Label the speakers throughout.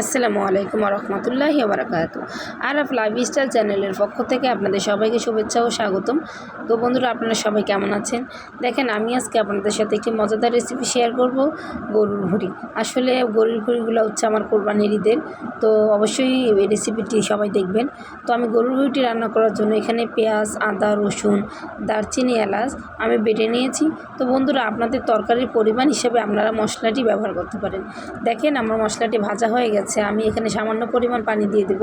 Speaker 1: আসসালামু আলাইকুম রহমতুল্লাহি বারাকাত আরফ লাইফস্টাইল চ্যানেলের পক্ষ থেকে আপনাদের সবাইকে শুভেচ্ছা ও স্বাগতম। তো বন্ধুরা, আপনারা সবাই কেমন আছেন? দেখেন, আমি আজকে আপনাদের সাথে একটি মজাদার রেসিপি শেয়ার করব, গরুর ভুড়ি। আসলে গরুর ভুড়িগুলো হচ্ছে আমার কোরবানির ঈদের। তো অবশ্যই এই রেসিপিটি সবাই দেখবেন। তো আমি গরুর ভুড়িটি রান্না করার জন্য এখানে পেঁয়াজ, আদা, রসুন, দারচিনি, এলাচ আমি বেটে নিয়েছি। তো বন্ধুরা, আপনাদের তরকারির পরিমাণ হিসেবে আপনারা মশলাটি ব্যবহার করতে পারেন। দেখেন, আমার মশলাটি ভাজা হয়ে গেছে। আমি এখানে সামান্য পরিমাণ পানি দিয়ে দেব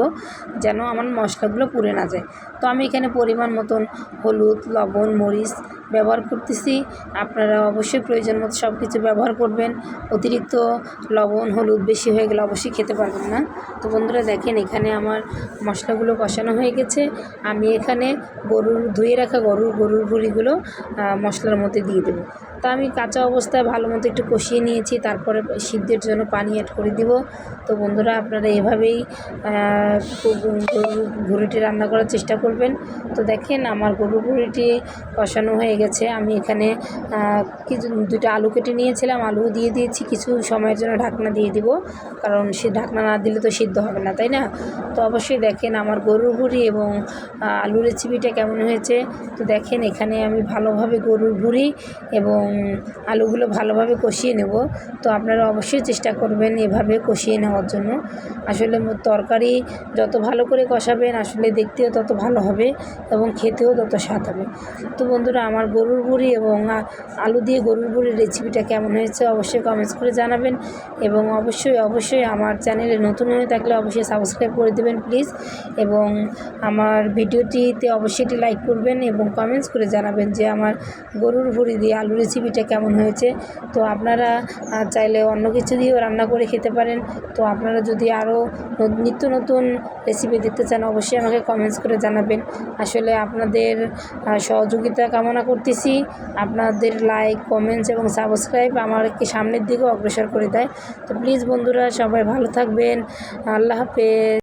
Speaker 1: যেন আমার মশলাগুলো পুড়ে না যায়। তো আমি এখানে পরিমাণ মতন হলুদ, লবণ, মরিচ ব্যবহার করতেছি। আপনারা অবশ্যই প্রয়োজন মতো সব কিছু ব্যবহার করবেন। অতিরিক্ত লবণ, হলুদ বেশি হয়ে গেলে অবশ্যই খেতে পারবেন না। তো বন্ধুরা দেখেন, এখানে আমার মশলাগুলো কষানো হয়ে গেছে। আমি এখানে গরুর, ধুয়ে রাখা গরুর গরুর ভুড়িগুলো মশলার মধ্যে দিয়ে দেবো। তা আমি কাঁচা অবস্থায় ভালো মতো একটু কষিয়ে নিয়েছি, তারপরে সিদ্ধের জন্য পানি অ্যাড করে দিব। তো বন্ধুরা, আপনারা এভাবেই গরুর ভুড়িটি রান্না করার চেষ্টা করবেন। তো দেখেন, আমার গরুর ভুড়িটি কষানো হয়ে গেছে। আমি এখানে কিছু দুটো আলু কেটে নিয়েছিলাম। আলু দিয়ে দিয়েছি, কিছু সময়ের জন্য ঢাকনা দিয়ে দিব। কারণ সে ঢাকনা না দিলে তো সিদ্ধ হবে না, তাই না? তো অবশ্যই দেখেন, আমার গরুর ভুড়ি এবং আলু রেসিপিটা কেমন হয়েছে। তো দেখেন, এখানে আমি ভালোভাবে গরুর ভুড়ি এবং আলুগুলো ভালোভাবে কষিয়ে নেব। তো আপনারা অবশ্যই চেষ্টা করবেন এভাবে কষিয়ে নেওয়ার জন্য। আসলে তরকারি যত ভালো করে কষাবেন, আসলে দেখতেও তত ভালো হবে এবং খেতেও তত স্বাদ হবে। তো বন্ধুরা, আমার গরুর ভুড়ি এবং আলু দিয়ে গরুর ভুড়ির রেসিপিটা কেমন হয়েছে অবশ্যই কমেন্টস করে জানাবেন এবং অবশ্যই অবশ্যই আমার চ্যানেলে নতুন হয়ে থাকলে অবশ্যই সাবস্ক্রাইব করে দেবেন প্লিজ এবং আমার ভিডিওটিতে অবশ্যই একটি লাইক করবেন এবং কমেন্টস করে জানাবেন যে আমার গরুর ভুড়ি দিয়ে আলু রেসিপিটা কেমন হয়েছে। তো আপনারা চাইলে অন্য কিছু দিয়েও রান্না করে খেতে পারেন। তো আপনারা যদি আরও নিত্য নতুন রেসিপি দেখতে চান, অবশ্যই আমাকে কমেন্টস করে জানাবেন। আসলে আপনাদের সহযোগিতা কামনা করতেছি। আপনাদের লাইক কমেন্টস এবং সাবস্ক্রাইব আমাকে সামনের দিকে অগ্রসর করে দেয়। তো প্লিজ বন্ধুরা সবাই ভালো থাকবেন। আল্লাহ হাফেজ।